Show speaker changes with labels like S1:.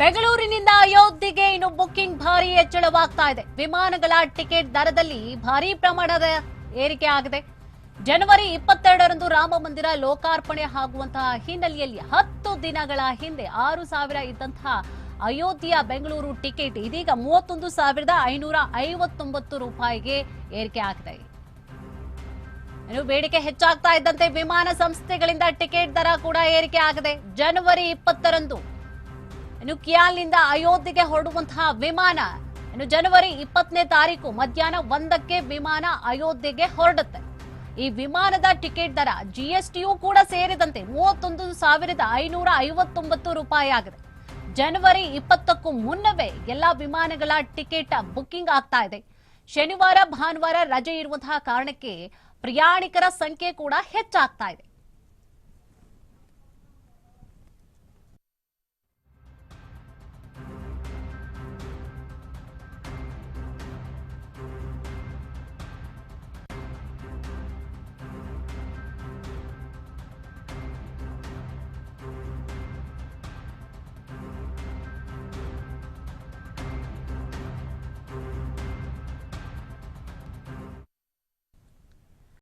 S1: ಬೆಂಗಳೂರಿನಿಂದ ಅಯೋಧ್ಯೆಗೆ ಇನ್ನು ಬುಕ್ಕಿಂಗ್ ಭಾರಿ ಹೆಚ್ಚಳವಾಗ್ತಾ ಇದೆ. ವಿಮಾನಗಳ ಟಿಕೆಟ್ ದರದಲ್ಲಿ ಭಾರಿ ಪ್ರಮಾಣದ ಏರಿಕೆ ಆಗಿದೆ. ಜನವರಿ ಇಪ್ಪತ್ತೆರಡರಂದು ರಾಮ ಮಂದಿರ ಲೋಕಾರ್ಪಣೆ ಆಗುವಂತಹ ಹಿನ್ನೆಲೆಯಲ್ಲಿ ಹತ್ತು ದಿನಗಳ ಹಿಂದೆ ಆರು ಸಾವಿರ ಇದ್ದಂತಹ ಅಯೋಧ್ಯೆಯ ಬೆಂಗಳೂರು ಟಿಕೆಟ್ ಇದೀಗ ಮೂವತ್ತೊಂದು ಸಾವಿರದ ಐನೂರ ಐವತ್ತೊಂಬತ್ತು ರೂಪಾಯಿಗೆ ಏರಿಕೆ ಆಗಿದೆ. ಇನ್ನು ಬೇಡಿಕೆ ಹೆಚ್ಚಾಗ್ತಾ ಇದ್ದಂತೆ ವಿಮಾನ ಸಂಸ್ಥೆಗಳಿಂದ ಟಿಕೆಟ್ ದರ ಕೂಡ ಏರಿಕೆ ಆಗಿದೆ. ಜನವರಿ ಇಪ್ಪತ್ತರಂದು ಇನ್ನು ಕಿಯಾಲ್ನಿಂದ ಅಯೋಧ್ಯೆಗೆ ಹೊರಡುವಂತಹ ವಿಮಾನ ಇನ್ನು ಜನವರಿ ಇಪ್ಪತ್ತನೇ ತಾರೀಕು ಮಧ್ಯಾಹ್ನ ಒಂದಕ್ಕೆ ವಿಮಾನ ಅಯೋಧ್ಯೆಗೆ ಹೊರಡುತ್ತೆ. ಈ ವಿಮಾನದ ಟಿಕೆಟ್ ದರ ಜಿಎಸ್ಟಿಯೂ ಕೂಡ ಸೇರಿದಂತೆ ಮೂವತ್ತೊಂದು ಸಾವಿರದ ಐನೂರ ಐವತ್ತೊಂಬತ್ತು ರೂಪಾಯಿ ಆಗಿದೆ. ಜನವರಿ ಇಪ್ಪತ್ತಕ್ಕೂ ಮುನ್ನವೇ ಎಲ್ಲಾ ವಿಮಾನಗಳ ಟಿಕೆಟ್ ಬುಕ್ಕಿಂಗ್ ಆಗ್ತಾ ಇದೆ. ಶನಿವಾರ ಭಾನುವಾರ ರಜೆ ಇರುವಂತಹ ಕಾರಣಕ್ಕೆ ಪ್ರಯಾಣಿಕರ ಸಂಖ್ಯೆ ಕೂಡ ಹೆಚ್ಚಾಗ್ತಾ ಇದೆ.